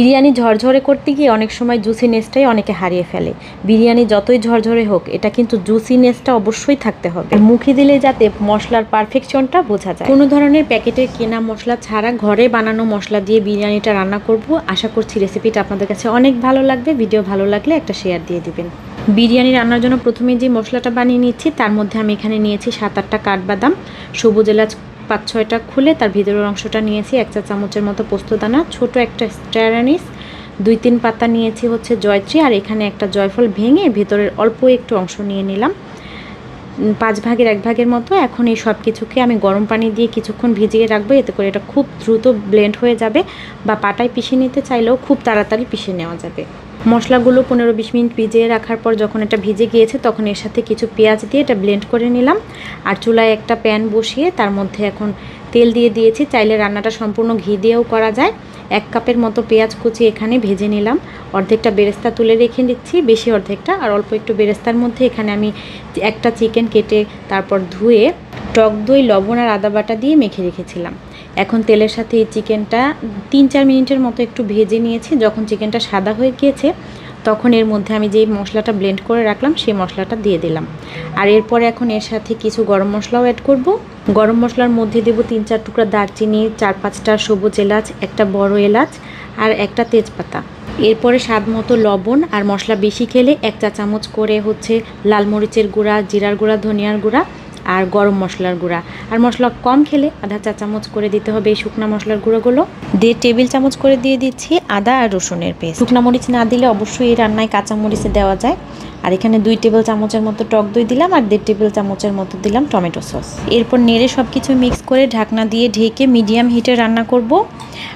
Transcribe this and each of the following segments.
বিরিয়ানি ঝরঝরে করতে গিয়ে অনেক সময় জুসিনেসটাই অনেকে হারিয়ে ফেলে। বিরিয়ানি যতই ঝরঝরে হোক, এটা কিন্তু জুসিনেসটা অবশ্যই থাকতে হবে। মুখে দিলে যাতে মশলার পারফেকশনটা বোঝা যায়। কোনো ধরনের প্যাকেটের কেনা মশলা ছাড়া ঘরে বানানো মশলা দিয়ে বিরিয়ানিটা রান্না করব। আশা করছি রেসিপিটা আপনাদের কাছে অনেক ভালো লাগবে। ভিডিও ভালো লাগলে একটা শেয়ার দিয়ে দিবেন। বিরিয়ানি রান্নার জন্য প্রথমে যে মশলাটা বানিয়ে নিচ্ছি, তার মধ্যে আমি এখানে নিয়েছি সাত আটটা কাঠবাদাম, সবুজ এলাচ পাঁচ ছয়টা খুলে তার ভিতরের অংশটা নিয়েছি, এক চা চামচের মতো পোস্ত দানা, ছোট একটা স্ট্যারানিস দুই তিন পাতা নিয়েছি হচ্ছে জয়ত্রী, আর এখানে একটা জয়ফল ভেঙে ভিতরের অল্প একটু অংশ নিয়ে নিলাম। পাঁচ ভাগের এক ভাগের মতো। এখন এই সব কিছুকে আমি গরম পানি দিয়ে কিছুক্ষণ ভিজিয়ে রাখব। এতে করে এটা খুব দ্রুত ব্লেন্ড হয়ে যাবে বা পাটায় পিষে নিতে চাইলেও খুব তাড়াতাড়ি পিষে নেওয়া যাবে। মশলাগুলো পনেরো বিশ মিনিট ভিজিয়ে রাখার পর যখন এটা ভিজে গিয়েছে, তখন এর সাথে কিছু পেঁয়াজ দিয়ে এটা ব্লেন্ড করে নিলাম। আর চুলায় একটা প্যান বসিয়ে তার মধ্যে এখন তেল দিয়ে দিয়েছি, চাইলে রান্নাটা সম্পূর্ণ ঘি দিয়েও করা যায়। এক কাপের মতো পেঁয়াজ কুচি এখানে ভেজে নিলাম। অর্ধেকটা বেরেস্তা তুলে রেখে দিচ্ছি, বেশি অর্ধেকটা, আর অল্প একটু বেরেস্তার মধ্যে এখানে আমি একটা চিকেন কেটে তারপর ধুয়ে টক দই, লবণ আর আদা বাটা দিয়ে মেখে রেখেছিলাম। এখন তেলের সাথে এই চিকেনটা তিন চার মিনিটের মতো একটু ভেজে নিয়েছি, যখন চিকেনটা সাদা হয়ে গিয়েছে তখন এর মধ্যে আমি যেই মশলাটা ব্লেন্ড করে রাখলাম, সেই মশলাটা দিয়ে দিলাম। আর এরপরে এখন এর সাথে কিছু গরম মশলাও অ্যাড করব। গরম মশলার মধ্যে দেবো তিন চার টুকরা দারচিনি, চার পাঁচটা সবুজ এলাচ, একটা বড় এলাচ আর একটা তেজপাতা। এরপরে স্বাদ মতো লবণ আর মশলা বেশি খেলে এক চা চামচ করে হচ্ছে লাল মরিচের গুঁড়া, জিরার গুঁড়া, ধনিয়ার গুঁড়া আর গরম মশলার গুঁড়া। আর মশলা কম খেলে আধা চা চামচ করে দিতে হবে এই শুকনা মশলার গুঁড়োগুলো। দেড় টেবিল চামচ করে দিয়ে দিচ্ছি আদা আর রসুনের পেস্ট। শুকনা মরিচ না দিলে অবশ্যই এই রান্নায় কাঁচা মরিচে দেওয়া যায়। আর এখানে দুই টেবিল চামচের মতো টক দই দিলাম আর দেড় টেবিল চামচের মতো দিলাম টমেটো সস। এরপর নেড়ে সব কিছু মিক্স করে ঢাকনা দিয়ে ঢেকে মিডিয়াম হিটে রান্না করব।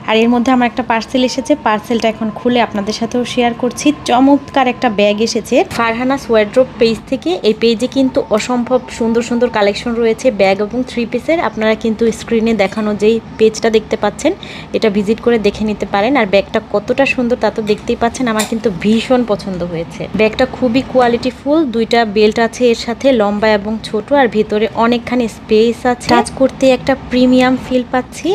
আর এর মধ্যে আমার একটা পার্সেল এসেছে। পার্সেলটা এখন খুলে আপনাদের সাথেও শেয়ার করছি। চমৎকার একটা ব্যাগ এসেছে। ফারহানাস ওয়ার্ড্রোপ পেজ থেকে এই পেজে কিন্তু অসম্ভব সুন্দর সুন্দর কালেকশন রয়েছে। ব্যাগ এবং থ্রি পিসের আপনারা কিন্তু স্ক্রিনে দেখানো যেই পেজটা দেখতে পাচ্ছেন, এটা ভিজিট করে দেখে নিতে পারেন। আর ব্যাগটা কতটা সুন্দর তা তো দেখতেই পাচ্ছেন। আমার কিন্তু ভীষণ পছন্দ হয়েছে। ব্যাগটা খুবই কোয়ালিটি ফুল দুইটা বেল্ট আছে এর সাথে, লম্বা এবং ছোট। আর ভিতরে অনেকখানি স্পেস আছে। টাচ করতে একটা প্রিমিয়াম ফিল পাচ্ছি।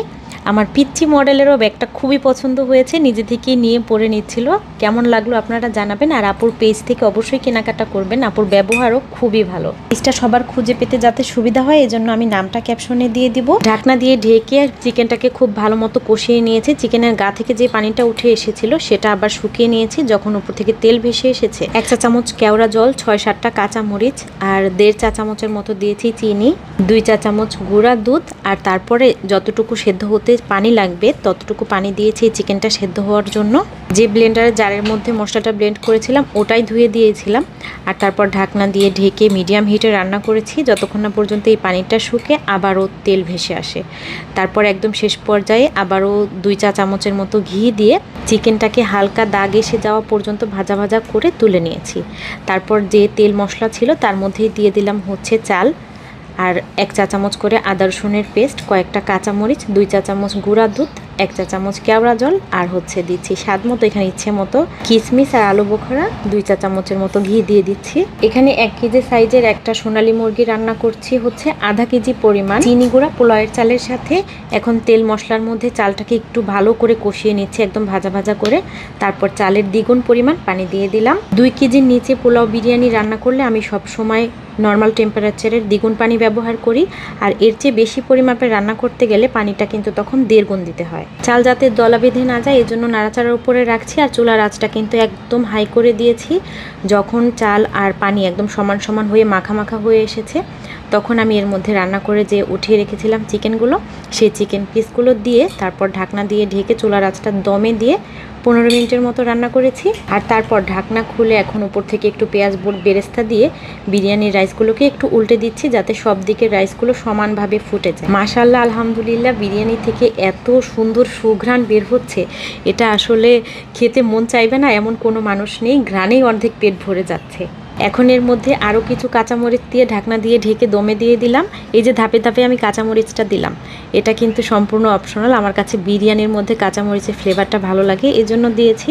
আমার পিচ্ছি মডেলেরও ব্যাগটা খুবই পছন্দ হয়েছে, নিজে থেকেই নিয়ে পরে নিচ্ছিল। কেমন লাগল আপনারা জানাবেন, আর আপুর পেজ থেকে অবশ্যই কেনাকাটা করবেন, আপুর ব্যবহারও খুবই ভালো। পেজটা সবার খুঁজে পেতে যাতে সুবিধা হয়, এজন্য আমি নামটা ক্যাপশনে দিয়ে দিব। ঢাকনা দিয়ে ঢেকে চিকেনটাকে খুব ভালো মতো কষিয়ে নিয়েছে। চিকেনের গা থেকে যে পানিটা উঠে এসেছিল, সেটা আবার শুকিয়ে নিয়েছি, যখন উপর থেকে তেল ভেসে এসেছে। এক চা চামচ কেওড়া জল, ছয় সাতটা কাঁচা মরিচ, আর দেড় চা চামচের মতো দিয়েছি চিনি, দুই চা চামচ গুঁড়া দুধ, আর তারপরে যতটুকু সেদ্ধ হতে পানি লাগবে, ততটুকু পানি দিয়েছি চিকেনটা সেদ্ধ হওয়ার জন্য। যে ব্লেন্ডারের জারের মধ্যে মশলাটা ব্লেন্ড করেছিলাম, ওটাই ধুয়ে দিয়েছিলাম। আর তারপর ঢাকনা দিয়ে ঢেকে মিডিয়াম হিটে রান্না করেছি, যতক্ষণ না পর্যন্ত এই পানিটা শুকে আবারও তেল ভেসে আসে। তারপর একদম শেষ পর্যায়ে আবারও দুই চা চামচের মতো ঘি দিয়ে চিকেনটাকে হালকা দাগ এসে যাওয়া পর্যন্ত ভাজা ভাজা করে তুলে নিয়েছি। তারপর যে তেল মশলা ছিল, তার মধ্যেই দিয়ে দিলাম হচ্ছে চাল। আর এক চা চামচ করে আদা রসুনের পেস্ট কয়েকটা কাঁচামরিচ, দুই চা চামচ গুঁড়া দুধ এক চা চামচ কেওড়া জল, আর হচ্ছে দিচ্ছি স্বাদ মতো এখানে ইচ্ছে মতো কিশমিশ আর আলু বোখরা। দুই চা চামচের মতো ঘি দিয়ে দিচ্ছি। এখানে এক কেজি সাইজের একটা সোনালী মুরগি রান্না করছি হচ্ছে আধা কেজি পরিমাণ চিনি গুঁড়া, পোলাওয়ের চালের সাথে। এখন তেল মশলার মধ্যে চালটাকে একটু ভালো করে কষিয়ে নিচ্ছি, একদম ভাজা ভাজা করে। তারপর চালের দ্বিগুণ পরিমাণ পানি দিয়ে দিলাম। দুই কেজির নিচে পোলাও বিরিয়ানি রান্না করলে আমি সব সময় নর্মাল টেম্পারেচারের দ্বিগুণ পানি ব্যবহার করি। আর এর চেয়ে বেশি পরিমাপে রান্না করতে গেলে পানিটা কিন্তু তখন দেড় গুণ দিতে হয়। চাল যাতে দলা বেঁধে না যায় এই জন্য নাড়াচাড়ার উপরে রাখছি আর চুলার আঁচটা কিন্তু একদম হাই করে দিয়েছি। যখন চাল আর পানি একদম সমান সমান হয়ে মাখা মাখা হয়ে এসেছে, তখন আমি এর মধ্যে রান্না করে যে উঠিয়ে রেখেছিলাম চিকেনগুলো, সেই চিকেন পিসগুলো দিয়ে তারপর ঢাকনা দিয়ে ঢেকে চুলার আঁচটা দমে দিয়ে পনেরো মিনিটের মতো রান্না করেছি আর তারপর ঢাকনা খুলে এখন উপর থেকে একটু পেঁয়াজ বোট বেরেস্তা দিয়ে বিরিয়ানির রাইসগুলোকে একটু উল্টে দিচ্ছি যাতে সব দিকের রাইসগুলো সমানভাবে ফুটে যায়। মাসাল্লাহ আলহামদুলিল্লাহ, বিরিয়ানি থেকে এত সুন্দর সুঘ্রাণ বের হচ্ছে, এটা আসলে খেতে মন চাইবে না, এমন কোনো মানুষ নেই, ঘ্রাণেই অর্ধেক পেট ভরে যাচ্ছে। এখন এর মধ্যে আরও কিছু কাঁচামরিচ দিয়ে ঢাকনা দিয়ে ঢেকে দমে দিয়ে দিলাম। এই যে ধাপে ধাপে আমি কাঁচামরিচটা দিলাম। এটা কিন্তু সম্পূর্ণ অপশনাল আমার কাছে বিরিয়ানির মধ্যে কাঁচামরিচের ফ্লেভারটা ভালো লাগে এই জন্য দিয়েছি।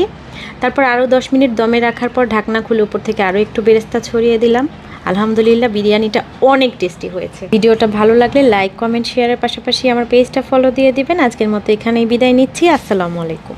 তারপর আরও দশ মিনিট দমে রাখার পর ঢাকনা খুলে উপর থেকে আরও একটু বেরেস্তা ছড়িয়ে দিলাম। আলহামদুলিল্লাহ, বিরিয়ানিটা অনেক টেস্টি হয়েছে। ভিডিওটা ভালো লাগলে লাইক কমেন্ট শেয়ারের পাশাপাশি আমার পেজটা ফলো দিয়ে দিবেন। আজকের মতো এখানেই বিদায় নিচ্ছি। আসসালামু আলাইকুম।